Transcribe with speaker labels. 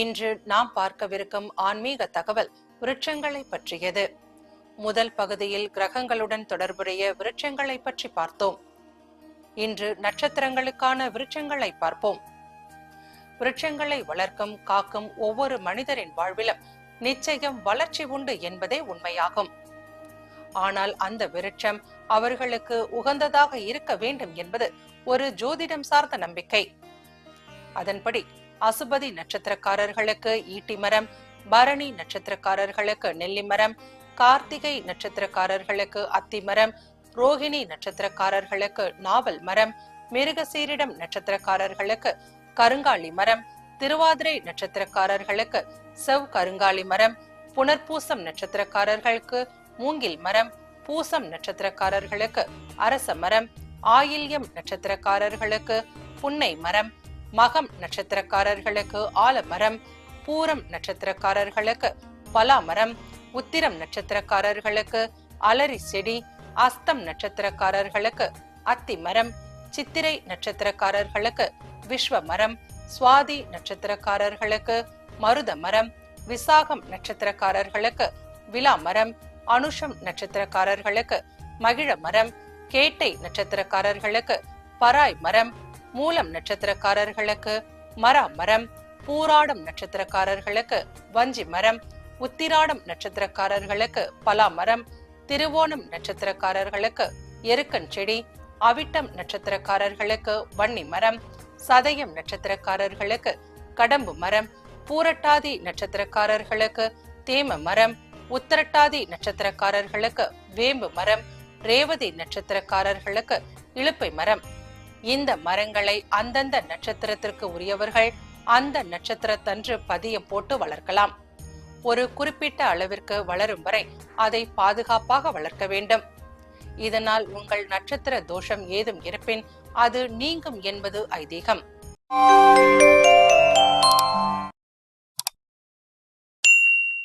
Speaker 1: இன்று நாம் பார்க்கவிருக்கும் ஆன்மீக தகவல் விருட்சங்களை பற்றியது. முதல் பகுதியில் கிரகங்களுடன் தொடர்புடைய விருட்சங்களை பற்றி பார்த்தோம். இன்று நட்சத்திரங்களுக்கான விருட்சங்களை பார்ப்போம். விருட்சங்களை வளர்க்கும் காக்கும் ஒவ்வொரு மனிதரின் வாழ்விலும் நிச்சயம் வளர்ச்சி உண்டு என்பதே உண்மையாகும். ஆனால் அந்த விருட்சம் அவர்களுக்கு உகந்ததாக இருக்க வேண்டும் என்பது ஒரு ஜோதிடம் சார்ந்த நம்பிக்கை. அதன்படி அசுபதி நட்சத்திரக்காரர்களுக்கு ஈட்டி மரம் பரணி நட்சத்திரக்காரர்களுக்கு நெல்லி மரம் கார்த்திகை நட்சத்திரக்காரர்களுக்கு அத்தி மரம் ரோஹிணி நட்சத்திரக்காரர்களுக்கு நாவல் மரம் மிருகசீரிடம் நட்சத்திரக்காரர்களுக்கு கருங்காலி மரம் திருவாதிரை நட்சத்திரக்காரர்களுக்கு செவ் கருங்காலி மரம் புனர்பூசம் நட்சத்திரக்காரர்களுக்கு மூங்கில் மரம் பூசம் நட்சத்திரக்காரர்களுக்கு அரச மரம் ஆயில்யம் நட்சத்திரக்காரர்களுக்கு புன்னை மரம் மகம் நட்சத்திரக்காரர்களுக்கு ஆலமரம் பூரம் நட்சத்திரக்காரர்களுக்கு பலாமரம் உத்திரம் நட்சத்திரக்காரர்களுக்கு அலரி செடி அஸ்தம் நட்சத்திரக்காரர்களுக்கு அத்தி மரம் சித்திரை நட்சத்திரக்காரர்களுக்கு விஸ்வ மரம் சுவாதி நட்சத்திரக்காரர்களுக்கு மருத மரம் விசாகம் நட்சத்திரக்காரர்களுக்கு விலா மரம் அனுஷம் நட்சத்திரக்காரர்களுக்கு மகிழ மரம் கேட்டை நட்சத்திரக்காரர்களுக்கு பராய் மரம் மூலம் நட்சத்திரக்காரர்களுக்கு மரா மரம் பூராடம் நட்சத்திரக்காரர்களுக்கு வஞ்சி மரம் உத்திராடம் நட்சத்திரக்காரர்களுக்கு பலா மரம் திருவோணம் நட்சத்திரக்காரர்களுக்கு எருக்கன் செடி அவிட்டம் நட்சத்திரக்காரர்களுக்கு வன்னி மரம் சதயம் நட்சத்திரக்காரர்களுக்கு கடம்பு மரம் பூரட்டாதி நட்சத்திரக்காரர்களுக்கு தேம மரம் உத்தரட்டாதி நட்சத்திரக்காரர்களுக்கு வேம்பு மரம் ரேவதி நட்சத்திரக்காரர்களுக்கு இழுப்பை மரம் இந்த மரங்களை அந்தந்த நட்சத்திரத்திற்கு உரியவர்கள் அந்த நட்சத்திரத்தன்று பதியம் போட்டு வளர்க்கலாம். ஒரு குறிப்பிட்ட அளவிற்கு வளரும் வரை அதை பாதுகாப்பாக வளர்க்க வேண்டும். இதனால் உங்கள் நட்சத்திர தோஷம் ஏதும் இருப்பின் அது நீங்கும் என்பது ஐதீகம்.